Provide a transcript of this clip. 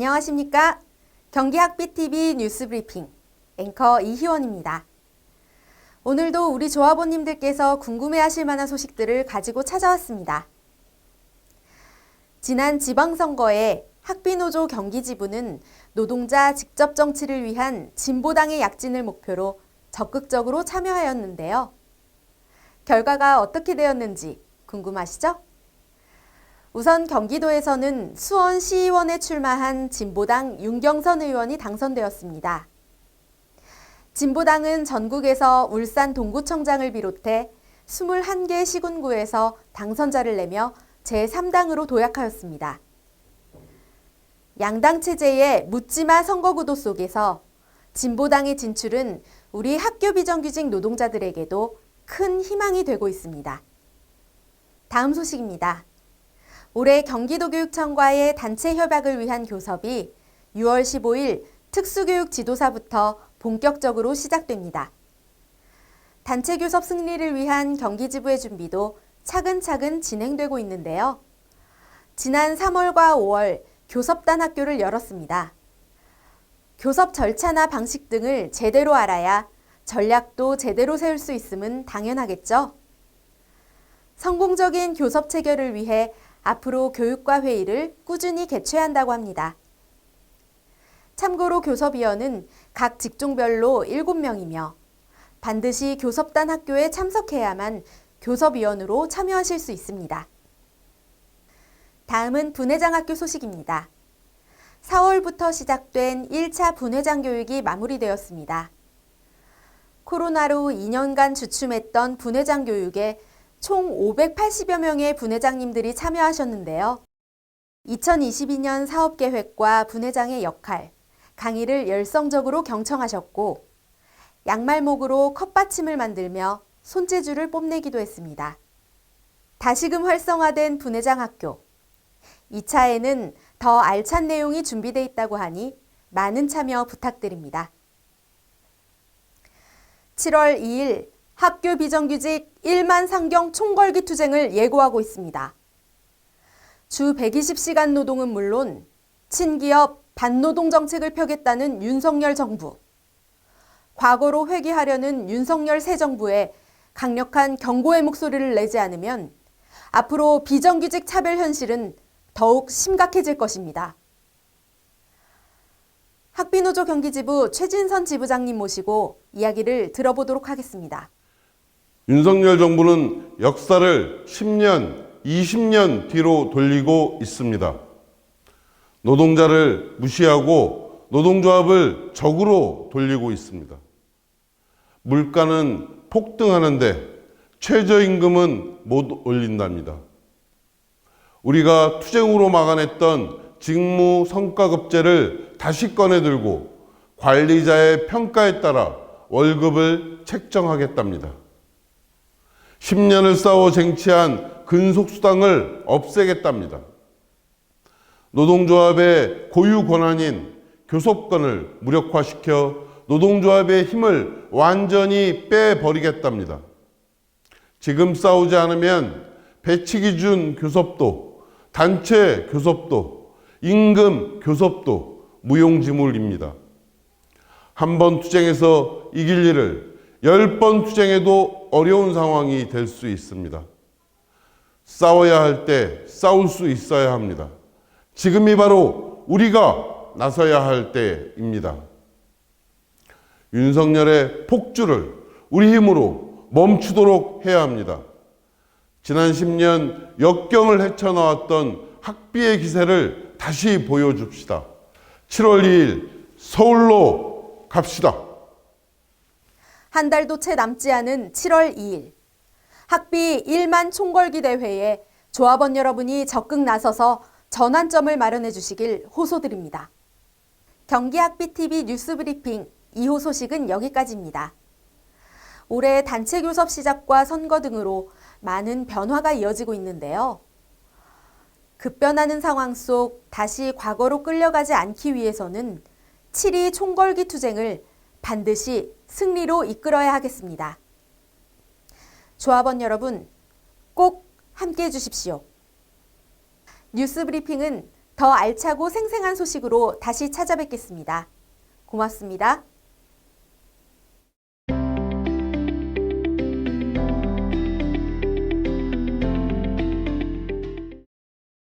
안녕하십니까? 경기학비TV 뉴스브리핑 앵커 이희원입니다. 오늘도 우리 조합원님들께서 궁금해하실 만한 소식들을 가지고 찾아왔습니다. 지난 지방선거에 학비노조 경기지부는 노동자 직접 정치를 위한 진보당의 약진을 목표로 적극적으로 참여하였는데요. 결과가 어떻게 되었는지 궁금하시죠? 우선 경기도에서는 수원 시의원에 출마한 진보당 윤경선 의원이 당선되었습니다. 진보당은 전국에서 울산 동구청장을 비롯해 21개 시군구에서 당선자를 내며 제3당으로 도약하였습니다. 양당 체제의 묻지마 선거구도 속에서 진보당의 진출은 우리 학교 비정규직 노동자들에게도 큰 희망이 되고 있습니다. 다음 소식입니다. 올해 경기도교육청과의 단체 협약을 위한 교섭이 6월 15일 특수교육 지도사부터 본격적으로 시작됩니다. 단체 교섭 승리를 위한 경기지부의 준비도 차근차근 진행되고 있는데요. 지난 3월과 5월 교섭단 학교를 열었습니다. 교섭 절차나 방식 등을 제대로 알아야 전략도 제대로 세울 수 있음은 당연하겠죠. 성공적인 교섭 체결을 위해 앞으로 교육과 회의를 꾸준히 개최한다고 합니다. 참고로 교섭위원은 각 직종별로 7명이며 반드시 교섭단 학교에 참석해야만 교섭위원으로 참여하실 수 있습니다. 다음은 분회장 학교 소식입니다. 4월부터 시작된 1차 분회장 교육이 마무리되었습니다. 코로나로 2년간 주춤했던 분회장 교육에 총 580여 명의 분회장님들이 참여하셨는데요. 2022년 사업계획과 분회장의 역할, 강의를 열성적으로 경청하셨고, 양말목으로 컵받침을 만들며 손재주를 뽐내기도 했습니다. 다시금 활성화된 분회장 학교. 2차에는 더 알찬 내용이 준비되어 있다고 하니 많은 참여 부탁드립니다. 7월 2일 학교 비정규직 1만 상경 총궐기 투쟁을 예고하고 있습니다. 주 120시간 노동은 물론 친기업 반노동 정책을 펴겠다는 윤석열 정부. 과거로 회귀하려는 윤석열 새 정부에 강력한 경고의 목소리를 내지 않으면 앞으로 비정규직 차별 현실은 더욱 심각해질 것입니다. 학비노조 경기지부 최진선 지부장님 모시고 이야기를 들어보도록 하겠습니다. 윤석열 정부는 역사를 10년, 20년 뒤로 돌리고 있습니다. 노동자를 무시하고 노동조합을 적으로 돌리고 있습니다. 물가는 폭등하는데 최저임금은 못 올린답니다. 우리가 투쟁으로 막아냈던 직무 성과급제를 다시 꺼내들고 관리자의 평가에 따라 월급을 책정하겠답니다. 10년을 싸워 쟁취한 근속수당을 없애겠답니다. 노동조합의 고유 권한인 교섭권을 무력화시켜 노동조합의 힘을 완전히 빼버리겠답니다. 지금 싸우지 않으면 배치 기준 교섭도, 단체 교섭도, 임금 교섭도 무용지물입니다. 한 번 투쟁해서 이길 일을 열 번 투쟁해도 어려운 상황이 될 수 있습니다. 싸워야 할 때 싸울 수 있어야 합니다. 지금이 바로 우리가 나서야 할 때입니다. 윤석열의 폭주를 우리 힘으로 멈추도록 해야 합니다. 지난 10년 역경을 헤쳐나왔던 학비의 기세를 다시 보여줍시다. 7월 2일 서울로 갑시다. 한 달도 채 남지 않은 7월 2일. 학비 1만 총궐기 대회에 조합원 여러분이 적극 나서서 전환점을 마련해 주시길 호소드립니다. 경기학비TV 뉴스브리핑 2호 소식은 여기까지입니다. 올해 단체 교섭 시작과 선거 등으로 많은 변화가 이어지고 있는데요. 급변하는 상황 속 다시 과거로 끌려가지 않기 위해서는 7.2 총궐기 투쟁을 반드시 승리로 이끌어야 하겠습니다. 조합원 여러분, 꼭 함께 해주십시오. 뉴스 브리핑은 더 알차고 생생한 소식으로 다시 찾아뵙겠습니다. 고맙습니다.